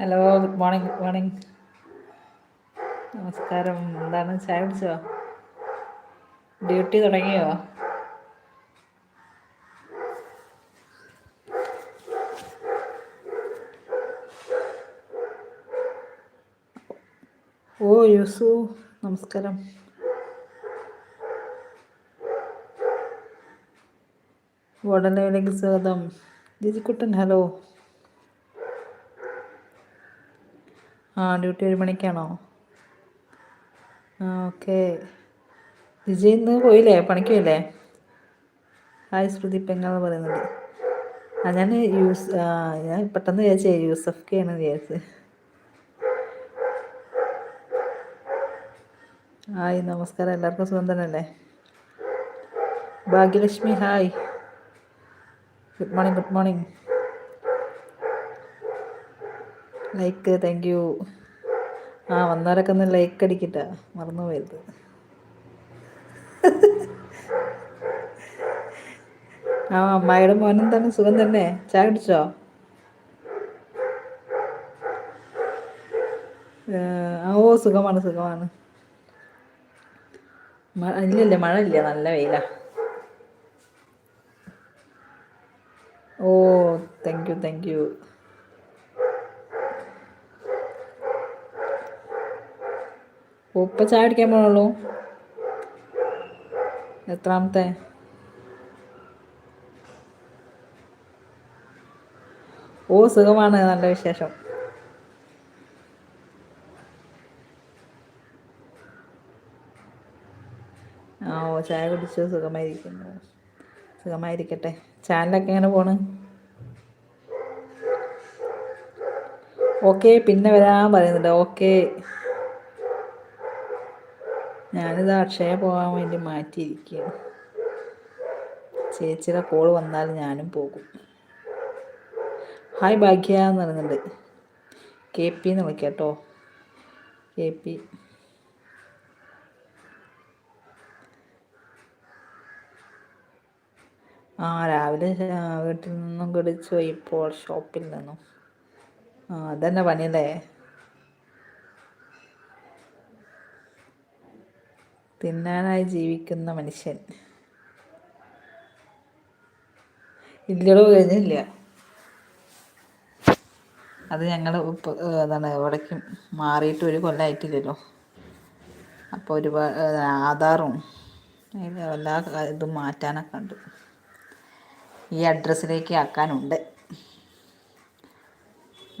Hello good morning good morning നമസ്കാരം. എന്താണ്? ചായ ഡ്യൂട്ടി തുടങ്ങിയോ? ഓ യൂസു നമസ്കാരം. ഉടനെ സ്വാഗതം. ജിജിക്കുട്ടൻ ഹലോ. ആ ഡ്യൂട്ടി ഒരു മണിക്കാണോ? ആ ഓക്കെ. ജിജി ഇന്ന് പോയില്ലേ? പണിക്ക് പോയില്ലേ? ഹായ് ശ്രുതി പെങ്ങൾ പറയുന്നുണ്ട് ആ ഞാൻ യൂസ് ഞാൻ പെട്ടെന്ന് വിചാരിച്ചേ യൂസഫ് കെ ആണ് വിചാരിച്ചത്. ഹായ് നമസ്കാരം. എല്ലാവർക്കും സുഖം തന്നെയല്ലേ? Bhagyalakshmi hi. Good morning good morning. Like thank you ആ വന്നവരൊക്കെ ഒന്ന് ലൈക്ക് അടിക്കട്ട. മറന്നു പോയത്. ആ അമ്മായിയുടെ മോനും തന്നെ സുഖം തന്നെ? ചായ കുടിച്ചോ? ഓ സുഖമാണ് സുഖമാണ്. ഇല്ലല്ലേ മഴ ഇല്ല നല്ല വെയിലാ. ഓ താങ്ക് യു താങ്ക് യു ഉപ്പ ചായ അടിക്കാൻ പോണുള്ളൂ. എത്രാമത്തെ? ഓ സുഖമാണ്. നല്ല വിശേഷം. ആ ഓ ചായ കുടിച്ചു. സുഖമായിരിക്കുന്നു. സുഖമായിരിക്കട്ടെ. ചാനലൊക്കെ എങ്ങനെ പോണ്? ഓക്കെ പിന്നെ വരാൻ പറയുന്നുണ്ട്. ഓക്കെ. ഞാനിത് അക്ഷയ പോകാൻ വേണ്ടി മാറ്റിയിരിക്കുകയാണ്. ചേച്ചിയുടെ കോൾ വന്നാൽ ഞാനും പോകും. ഹായ് ഭാഗ്യ എന്ന് പറയുന്നുണ്ട്. കെ പി എന്ന് വിളിക്കാം കേട്ടോ. K P. ആ രാവിലെ വീട്ടിൽ നിന്നും കുടിച്ചു ഇപ്പോൾ ഷോപ്പിൽ നിന്നും. ആ അതന്നെ പണിയല്ലേ? തിന്നാനായി ജീവിക്കുന്ന മനുഷ്യൻ. ഇല്ലടോ കഴിഞ്ഞില്ല അത് ഞങ്ങൾ എന്താണ് ഇവിടേക്ക് മാറിയിട്ട് ഒരു കൊല്ലമായിട്ടില്ലല്ലോ അപ്പോൾ ഒരുപാട് ആധാറും എല്ലാ ഇതും മാറ്റാനൊക്കെ ഉണ്ട്. ഈ അഡ്രസ്സിലേക്ക് ആക്കാനുണ്ട്.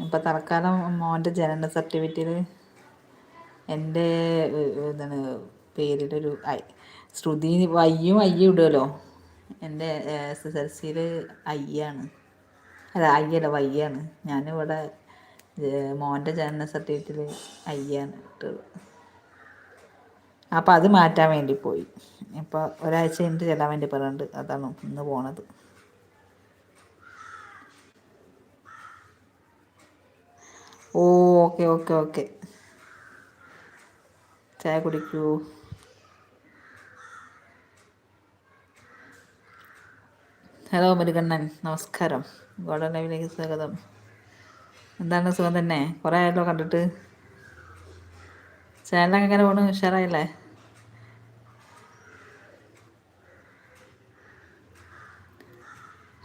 ഇപ്പം തൽക്കാലം മോന്റെ ജനന സർട്ടിഫിക്കറ്റിൽ എന്റെ എന്താണ് പേരിലൊരു ഐ ശ്രുതി വയ്യും അയ്യ ഇടുമല്ലോ എന്റെ എസ് എസ് എൽ സിയിൽ അയ്യാണ്. അല്ല അയ്യല്ല വയ്യാണ്. ഞാനിവിടെ മോന്റെ ജനന സർട്ടിഫിക്കറ്റിൽ അയ്യാണ് ഇട്ടത്. അപ്പം അത് മാറ്റാൻ വേണ്ടി പോയി. ഇപ്പോൾ ഒരാഴ്ച കഴിഞ്ഞിട്ട് ചെല്ലാൻ വേണ്ടി പറഞ്ഞിട്ട് അതാണ് ഇന്ന് പോണത്. ഓ ഓക്കെ ഓക്കെ ഓക്കെ. ചായ കുടിക്കൂ. ഹലോ മുരുകണ്ണൻ നമസ്കാരം. ഗോഡൻ ലൈവിലേക്ക് സ്വാഗതം. എന്താണ് സുഖം തന്നെ? കുറേ ആയല്ലോ കണ്ടിട്ട്. ചാനലൊക്കെ എങ്ങനെ പോണു? ഉഷാറായില്ലേ?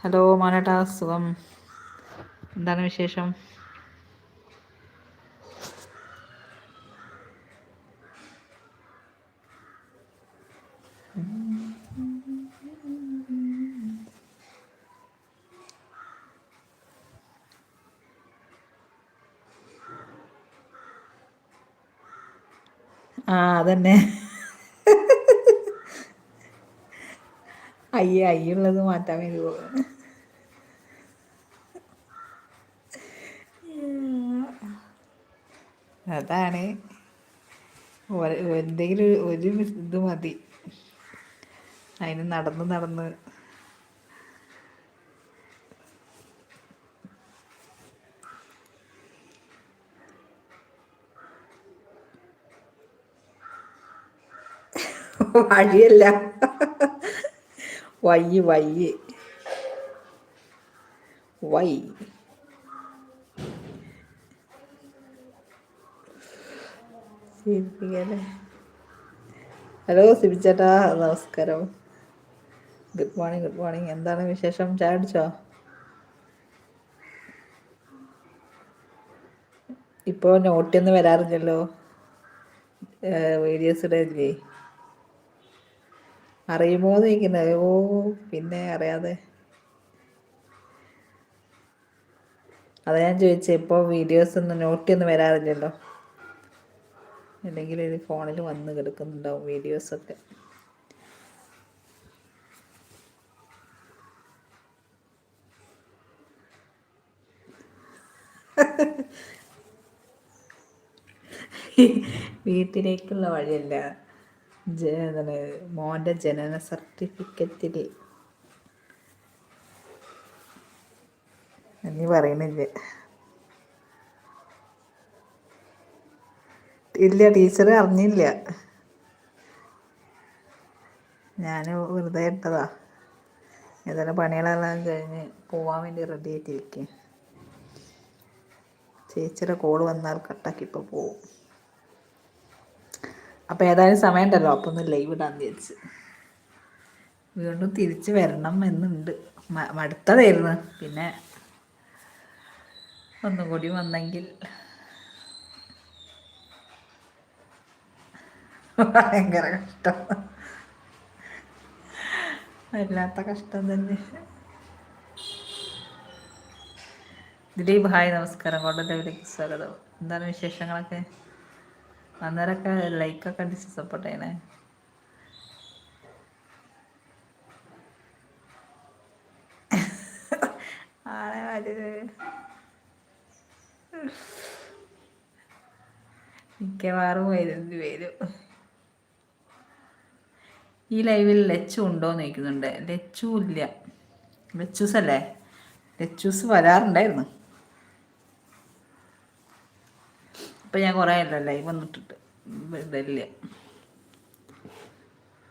ഹലോ മോനേട്ടാ സുഖം. എന്താണ് വിശേഷം? ആ അതന്നെ. അയ്യ അയ്യുള്ളത് മാറ്റാൻ വേണ്ടി പോകുന്നു അതാണ്. എന്തെങ്കിലും ഒരു ഇത് മതി. അതിന് നടന്ന് നടന്ന് വഴിയല്ല. വയ്യ് വയ്യ്. വൈ ചിരിപ്പിക്കല്ലേ ഹലോ സിബിച്ചേട്ടാ നമസ്കാരം. Good morning good morning. എന്താണ് വിശേഷം? ചായ ഇപ്പോ ഇപ്പോൾ നോട്ടിയൊന്നും വരാറില്ലല്ലോ. വീഡിയോസ് ഇടയില്ലേ അറിയുമോ എന്ന് ചോദിക്കുന്നത് ഓ പിന്നെ അറിയാതെ. അതാ ഞാൻ ചോദിച്ചത് ഇപ്പോൾ വീഡിയോസ് ഒന്നും നോട്ടിയൊന്നും വരാറില്ലല്ലോ? അല്ലെങ്കിൽ ഇത് ഫോണിൽ വന്ന് കിടക്കുന്നുണ്ടാവും വീഡിയോസൊക്കെ വീട്ടിലേക്കുള്ള വഴിയല്ല. എന്താണ് മോന്റെ ജനന സർട്ടിഫിക്കറ്റിൽ. നീ പറയുന്നില്ലേ? ഇല്ല ടീച്ചർ അറിഞ്ഞില്ല. ഞാൻ വെറുതെ ഇട്ടതാ. ഏതായാലും പണികളെല്ലാം കഴിഞ്ഞ് പോവാൻ വേണ്ടി റെഡി ആയിട്ടിരിക്കും. ചേച്ചിയുടെ കോൾ വന്നാൽ കട്ടാക്കി ഇപ്പോൾ പോവും. അപ്പോൾ ഏതായാലും സമയമുണ്ടല്ലോ അപ്പോൾ ഒന്ന് ലൈവ് ഇടാൻ വിചാരിച്ച്. വീണ്ടും തിരിച്ച് വരണം എന്നുണ്ട്. മടുത്തതായിരുന്നു. പിന്നെ ഒന്നുകൂടി വന്നെങ്കിൽ ഭയങ്കര കഷ്ടം. വല്ലാത്ത കഷ്ടം തന്നെ. ദിലീപ് ഹായ് നമസ്കാരം. കൊണ്ടല്ലേക്ക് സ്വാഗതം. എന്താണ് വിശേഷങ്ങളൊക്കെ? അന്നേരമൊക്കെ ലൈക്കൊക്കെ അടിച്ച് സപ്പോർട്ട് ചെയ്യണേ. മിക്കവാറും വരുന്നത് വരും. ഈ ലൈവിൽ ലച്ചു ഉണ്ടോ എന്ന് ചോദിക്കുന്നുണ്ട്. ലച്ചു ഇല്ല. ലച്ചൂസ് അല്ലേ ലച്ചൂസ് വരാറുണ്ടായിരുന്നു. ഇപ്പം ഞാൻ കുറേ അല്ല ലൈവ് വന്നിട്ടിട്ട് ഇതല്ല.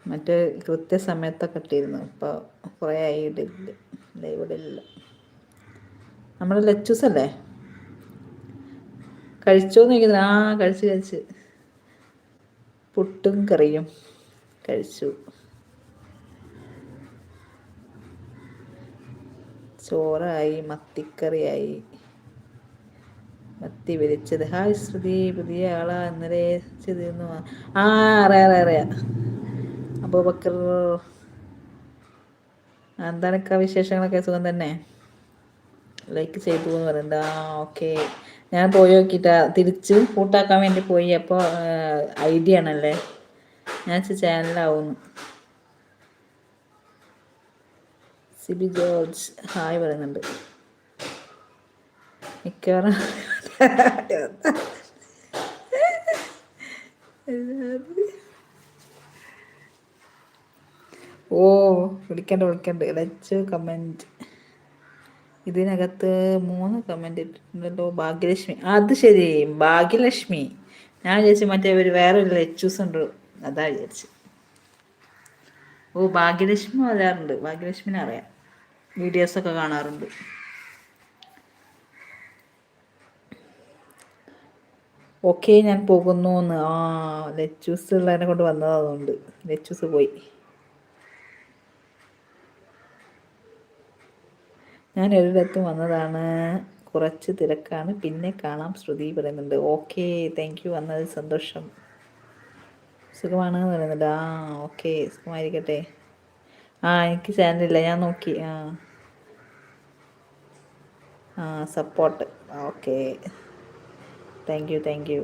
മറ്റേ കൃത്യസമയത്തൊക്കെ ഇട്ടിരുന്നു ഇപ്പോൾ കുറേ ആയി ഇടില്ല. ലൈവ് നമ്മൾ ലച്ചൂസ് അല്ലേ? കഴിച്ചോന്ന് ചോദിക്കുന്നത് ആ കഴിച്ച് കഴിച്ച്. പുട്ടും കറിയും കഴിച്ചു. ചോറായി മത്തിക്കറിയായി. മത്തി വിരിച്ചത്. ഹായ് ശ്രുതി പുതിയ ആളാ ഇന്നലെ ചെയ്തിരുന്നു. ആ അറിയാം അറിയാം അറിയാം. ബക്കർ എന്താണൊക്കെ വിശേഷങ്ങളൊക്കെ? സുഖം തന്നെ? ലൈക്ക് ചെയ്തു എന്ന് പറയുന്നത് ആ ഓക്കെ. ഞാൻ പോയി നോക്കിയിട്ട് തിരിച്ച് കൂട്ടാക്കാൻ വേണ്ടി പോയി. അപ്പോൾ ഐഡിയ ആണല്ലേ? ഞാൻ ചാനലാവുന്നു. സിബി ജോർജ് ഹായ് പറയുന്നുണ്ട്. മിക്കവാറും ഓ വിളിക്കണ്ട വിളിക്കണ്ട. ലച്ച് കമന്റ് ഇതിനകത്ത് മൂന്ന് കമന്റ് ഇട്ടിട്ടുണ്ടല്ലോ ഭാഗ്യലക്ഷ്മി. അത് ശരി ഭാഗ്യലക്ഷ്മി. ഞാൻ വിചാരിച്ചു മറ്റേ ഒരു വേറൊരു ലച്ചൂസ് ഉണ്ട്. അതാ വിചാരിച്ചു. ഓ ഭാഗ്യലക്ഷ്മി വരാറുണ്ട്. ഭാഗ്യലക്ഷ്മിനെ അറിയാം. വീഡിയോസൊക്കെ കാണാറുണ്ട്. ഓക്കെ ഞാൻ പോകുന്നു എന്ന് ആ ലെച്ചൂസ് ഉള്ളതിനെ കൊണ്ട് വന്നതുകൊണ്ട് ലെച്ചൂസ് പോയി. ഞാൻ ഒരിടത്തും വന്നതാണ്. കുറച്ച് തിരക്കാണ്. പിന്നെ കാണാം. ശ്രുതി പറയുന്നുണ്ട് ഓക്കെ താങ്ക് യു വന്നത് സന്തോഷം. സുഖമാണ് പറയുന്നുണ്ട്. ആ ഓക്കെ സുഖമായിരിക്കട്ടെ. ആ എനിക്ക് ചാനലില്ല ഞാൻ നോക്കി. ആ. ആ support okay. Thank you thank you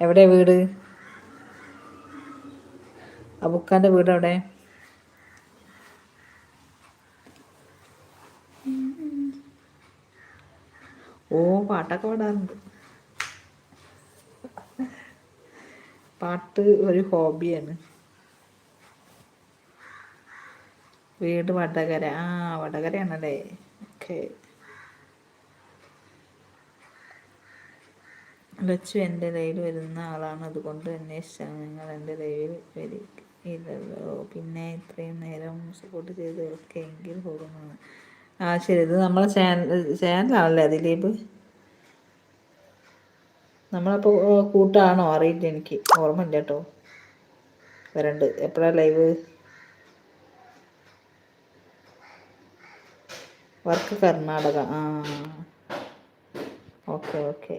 എവിടെ വീട്? അബുക്കാന്റെ വീട് എവിടെ? ഓ പാട്ടൊക്കെ പാടാറുണ്ട്. പാട്ട് ഒരു ഹോബിയാണ്. വീട് വടകര. ആ വടകരയാണല്ലേ? ഓക്കെ. ലച്ചു എന്റെ ലൈവിൽ വരുന്ന ആളാണ്. അതുകൊണ്ട് തന്നെ നിങ്ങൾ എന്റെ ലൈവിൽ വരില്ലല്ലോ പിന്നെ ഇത്രയും നേരം സപ്പോർട്ട് ചെയ്ത് ഒക്കെ എങ്കിൽ പോകുന്നതാണ് ആ ശരി. ഇത് നമ്മളെ ചാനൽ ചാനലാണല്ലേ ദിലീപ്? നമ്മളപ്പോൾ കൂട്ടാണോ? അറിയില്ല എനിക്ക്. ഓർമ്മയില്ല കേട്ടോ. വരണ്ട്. എപ്പോഴാണ് ലൈവ്? വർക്ക് കർണാടക. ആ. Okay okay.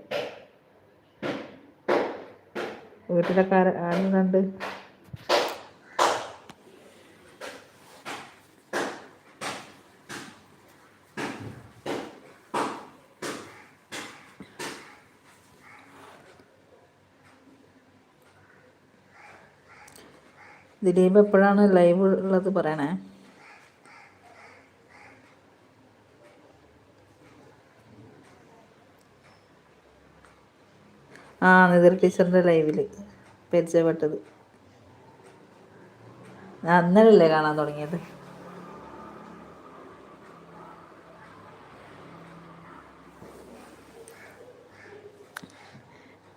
വീട്ടിലൊക്കെ ആരും കണ്ട്. ദിലീപ് എപ്പോഴാണ് ലൈവ് ഉള്ളത് പറയണേ? ആ നിതിർ ടീച്ചറിന്റെ ലൈവിൽ പരിചയപ്പെട്ടത്. ഞാൻ അന്നേരല്ലേ കാണാൻ തുടങ്ങിയത്.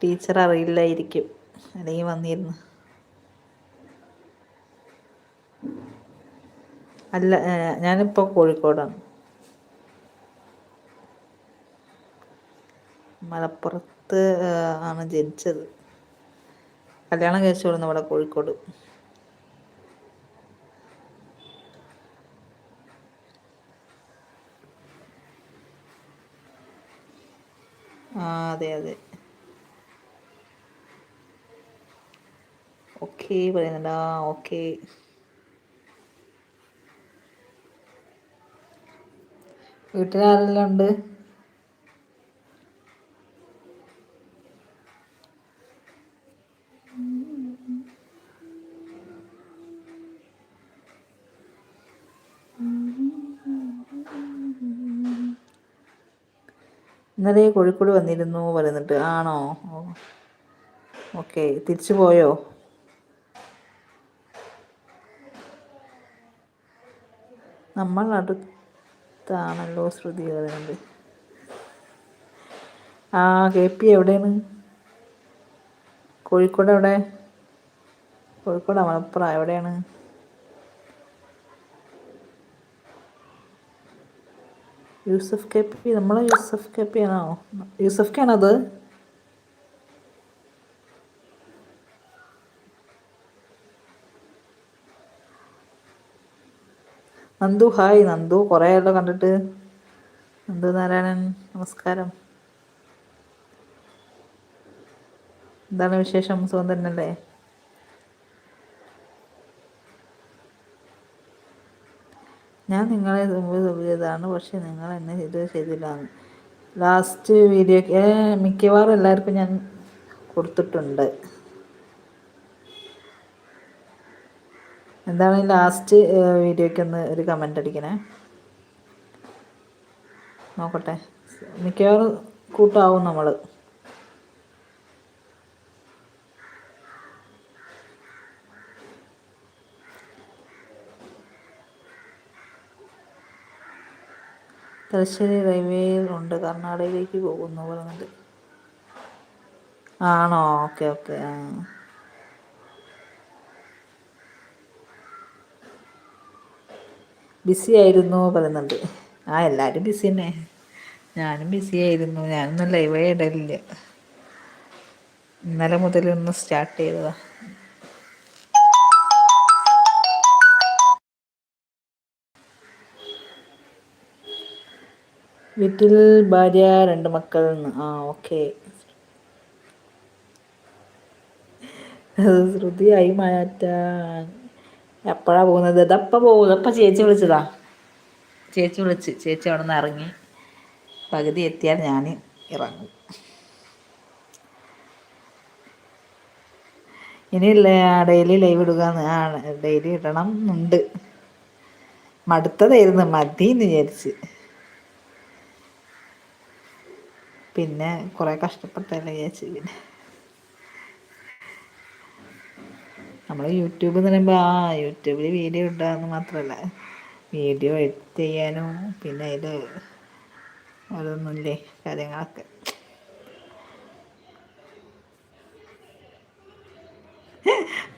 ടീച്ചർ അറിയില്ലായിരിക്കും. അല്ലെങ്കിൽ വന്നിരുന്നു. അല്ല ഞാനിപ്പോൾ കോഴിക്കോടാണ്. മലപ്പുറത്ത് ആണ് ജനിച്ചത്. കല്യാണം കഴിച്ചു കൊടുന്നു ഇവിടെ കോഴിക്കോട്. ആ അതെ അതെ. ഓക്കെ പറയുന്നുണ്ട്. ആ ഓക്കെ. വീട്ടിലാരെല്ലാം ഉണ്ട്? ഇന്നലെ കോഴിക്കോട് വന്നിരുന്നു പറയുന്നുണ്ട്. ആണോ? ഓക്കെ. തിരിച്ചു പോയോ? നമ്മൾ അടുത്താണല്ലോ ശ്രുതി പറയുന്നത്. ആ കെ പി എവിടെയാണ്? കോഴിക്കോട് എവിടെ? കോഴിക്കോട് മലപ്പുറം എവിടെയാണ്? യൂസഫ് കെ പി നമ്മളെ യൂസഫ് കെ പി ആണോ? യൂസഫ് കെ ആണത്? നന്ദു ഹായ്. നന്ദു കുറേ ആയല്ലോ കണ്ടിട്ട്. നന്ദു നാരായണൻ നമസ്കാരം. എന്താണ് വിശേഷം? സുഖം തന്നെയല്ലേ? ഞാൻ നിങ്ങളെ ചെയ്തതാണ് പക്ഷേ നിങ്ങൾ എന്നെ ഇത് ചെയ്തില്ല. ലാസ്റ്റ് വീഡിയോ മിക്കവാറും എല്ലാവർക്കും ഞാൻ കൊടുത്തിട്ടുണ്ട്. എന്താണ് ലാസ്റ്റ് വീഡിയോയ്ക്ക് ഒന്ന് ഒരു കമന്റ് അടിക്കണേ? നോക്കട്ടെ. മിക്കവാറും കൂട്ടാവും നമ്മൾ തലശ്ശേരി റെയിൽവേയിൽ ഉണ്ട്. കർണാടകയിലേക്ക് പോകുന്നു പറഞ്ഞത്. ആണോ? Okay okay. ബിസി ആയിരുന്നു പറയുന്നുണ്ട്. ആ എല്ലാവരും ബിസി തന്നെ. ഞാനും ബിസി ആയിരുന്നു. ഞാനൊന്നും ലൈവായി ഇടലില്ല. ഇന്നലെ മുതൽ ഒന്ന് സ്റ്റാർട്ട് ചെയ്തതാ. വീട്ടിൽ ഭാര്യ രണ്ട് മക്കൾ ആ ഓക്കെ ശ്രുതിയായി മാറ്റാൻ. എപ്പോഴാ പോകുന്നത്? ഇതപ്പ പോകുന്നത്? ഇപ്പം ചേച്ചി വിളിച്ചതാ? ചേച്ചി വിളിച്ച്. ചേച്ചി അവിടെ നിന്ന് ഇറങ്ങി. പകുതി എത്തിയാൽ ഞാൻ ഇറങ്ങും. ഇനിയില്ല ഡെയിലി ലൈവ് ഇടുക ഡെയിലി ഇടണം ഉണ്ട് മടുത്തതായിരുന്നു. മതി എന്ന് വിചാരിച്ച്. പിന്നെ കുറേ കഷ്ടപ്പെട്ടല്ലേ ചേച്ചി പിന്നെ നമ്മൾ യൂട്യൂബ് എന്ന് പറയുമ്പോൾ ആ യൂട്യൂബിൽ വീഡിയോ ഇടാന്ന് മാത്രമല്ല വീഡിയോ എഡിറ്റ് ചെയ്യാനും പിന്നെ അതിൽ അതൊന്നുമില്ലേ കാര്യങ്ങളൊക്കെ.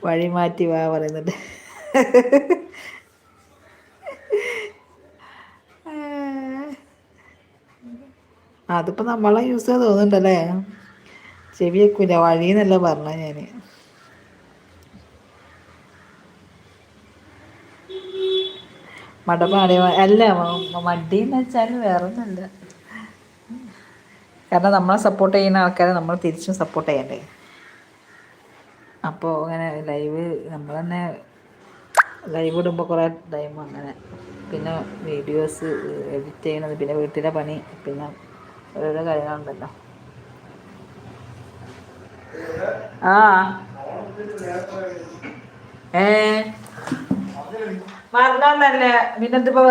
വഴി മാറ്റി വാ പറയുന്നുണ്ട്. അതിപ്പോൾ നമ്മളെ യൂസ് ചെയ്ത് തോന്നുന്നുണ്ടല്ലേ? ചെവി വെക്കൂല വഴിന്നല്ല പറഞ്ഞ ഞാൻ. മടപാടി അല്ല മടി എന്ന് വെച്ചാൽ വെച്ചാൽ വേറൊന്നല്ല കാരണം നമ്മളെ സപ്പോർട്ട് ചെയ്യുന്ന ആൾക്കാരെ നമ്മൾ തിരിച്ചും സപ്പോർട്ട് ചെയ്യണ്ടേ. അപ്പോൾ അങ്ങനെ ലൈവ് നമ്മൾ തന്നെ ലൈവ് ഇടുമ്പോൾ കുറേ ടൈം അങ്ങനെ. പിന്നെ വീഡിയോസ് എഡിറ്റ് ചെയ്യണത് പിന്നെ വീട്ടിലെ പണി പിന്നെ ഓരോരോ കാര്യങ്ങളുണ്ടല്ലോ. ആ. ഏ. മറന്നോണ്ടല്ലേ പിന്നെന്തിപ്പോ